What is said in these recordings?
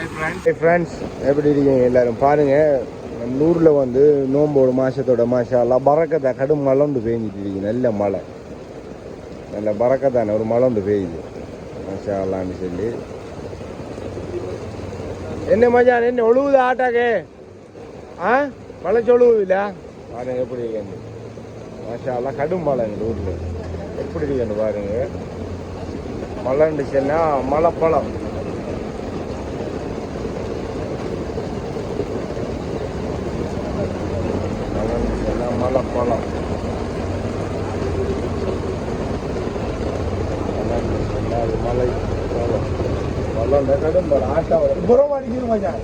Friends எப்படி இருக்கீங்க எல்லாரும்? பாருங்க. நம்ம ஊரில் வந்து நோம்போடு மாதத்தோட மாஷாலாம் எல்லாம் பறக்கத்தை கடும் மழை ஒன்று பெஞ்சிட்டு இருக்கு. நல்ல மழை. நல்ல பறக்கத்தானே ஒரு மழை ஒன்று பெய்யுது. மாஷா சொல்லி. என்ன மஜா என்ன ஒழுகுது ஆட்டாக்கே? ஆ? மழை சொல்லுவதில்ல பாருங்க எப்படி இருக்கேன் மாஷா கடும் மழை எங்கள் ஊரில். எப்படி இருக்கேன்னு பாருங்க. மழை இருந்துச்சுன்னா மழை பழம் மழை பழம் மலை பழம் பழம் புறம் மச்சான்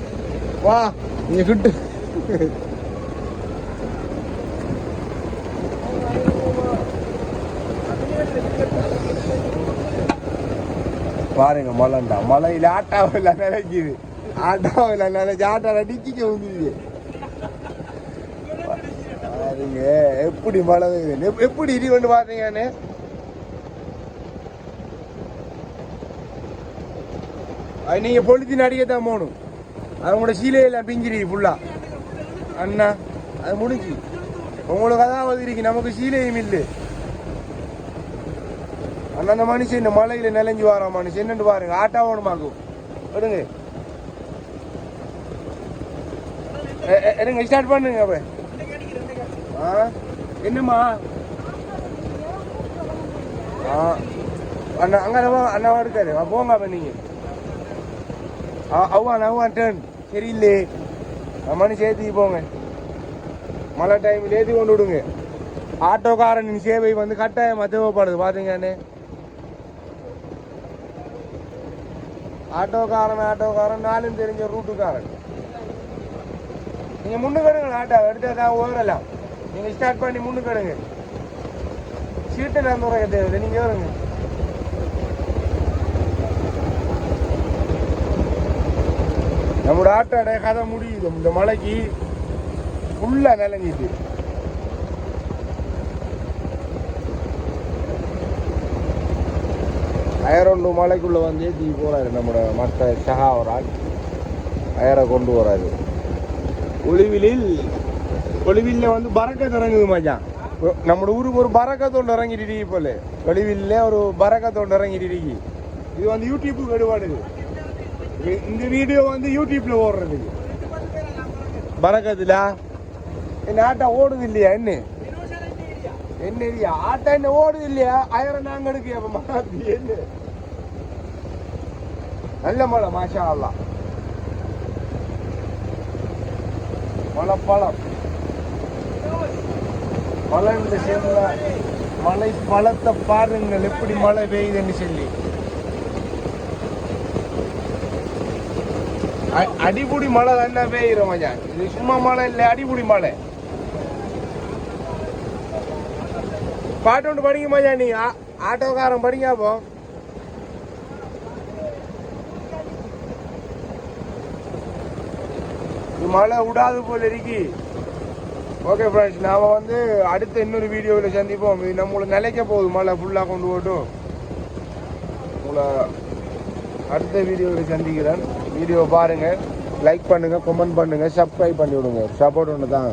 வா நீ கிட்டு பாருங்க மலைண்டா. மழையில் ஆட்டாவில் நினைக்குது. ஆட்டாவில் நினைச்சு ஆட்டாவில் டிக்கிக்க வந்துருது. பாருங்க எப்படி மழை பெய்யுது. எப்படி இடி கொண்டு பாத்தீங்கன்னு? அது நீங்க அடிக்க தான் போகணும். அவங்களோட சீலையெல்லாம் பிஞ்சிரி ஃபுல்லா அண்ணா அது முடிஞ்சு. உங்களுக்கு அதாவது இருக்கு நமக்கு சீலையும் இல்லை. அண்ணா அந்த மனுஷன் இந்த மலையில நிலைஞ்சு வர மனுஷன். என்னென்னு பாருங்க ஆட்டா ஓடுமாக்கும். விடுங்க. என்னங்க ஸ்டார்ட் பண்ணுங்க அப்போ. ஆ? என்னம்மா? ஆ. அண்ணா அங்கே வா அண்ணா இருக்காரு. போங்க அப்ப நீங்கள் ஆ அவ்வான் அவ்வான் டேர்ன் சரியில்லையே மனுஷன் ஏற்றி போங்க. மழை டைமில் ஏற்றி கொண்டு விடுங்க. ஆட்டோக்காரனின் சேவை வந்து கட்டாயமாக தேவைப்படுது. பார்த்தீங்கன்னு ஆட்டோக்காரன் ஆட்டோக்காரன் நாளும் தெரிஞ்ச ரூட்டுக்காரன் நீங்க முன்னுக்கடுங்க ஆட்டோ எடுத்து தான் ஓரலாம். நீங்க ஸ்டார்ட் பண்ணி முன்னுக்கடுங்க. சீட்டு நான் துறைக்க தேவையில்லை. நீங்க ஏறுங்க. நம்மளோட ஆட்டோட கதை முடியுது. இந்த மலைக்கு ஃபுல்லாக நிலங்கிட்டு அயரொண்டு மலைக்குள்ளே வந்து தீ போகிறாரு நம்மளோட மற்ற ஷஹா ஒரு ஆள் அயரை கொண்டு வராரு. ஒளிவிலில் ஒளிவில்ல வந்து பறக்கத்து இறங்குது மச்சான். நம்ம ஊருக்கு ஒரு பறக்கத்தோண்டு இறங்கிட்டு போல. ஒளிவில்ல ஒரு பறக்கத்தோண்டு இறங்கிட்டு இது வந்து யூடியூப்புக்கு எடுபாடுது இந்த வீடியோ வந்து யூடியூப்ல ஓடுறதுக்கு பறக்கத்துல? என்ன ஆட்டா ஓடுது இல்லையா என்ன? என்ன இல்லையா ஆட்டா என்ன ஓடுது இல்லையா ஆயிரம் நாங்க எடுக்க என்ன? நல்ல மழை மாஷா அல்லா பழம் மழை இந்த சேர்ந்த மழை பழத்தை பாருங்கள் எப்படி மழை பெய்யுதுன்னு சொல்லி. அடிபுடி மழை தானே பெய்யுறோம் மச்சான் இது சும்மா மழை இல்லை அடிபுடி மழை. பாட்டு ஒன்று படிங்க மச்சான் நீ ஆ- ஆட்டோக்காரன் படிங்க அப்போ. மழை விடாது போல இருக்கு. ஓகே ஃப்ரெண்ட்ஸ் நாம் வந்து அடுத்த இன்னொரு வீடியோவில் சந்திப்போம். இது நம்மளை நிலைக்க போகுது மழை ஃபுல்லாக கொண்டு போட்டும் உங்களை அடுத்த வீடியோவில் சந்திக்கிறேன். வீடியோ பாருங்கள் லைக் பண்ணுங்கள் கமெண்ட் பண்ணுங்கள் சப்ஸ்கிரைப் பண்ணி விடுங்க. சப்போர்ட் ஒன்று தான்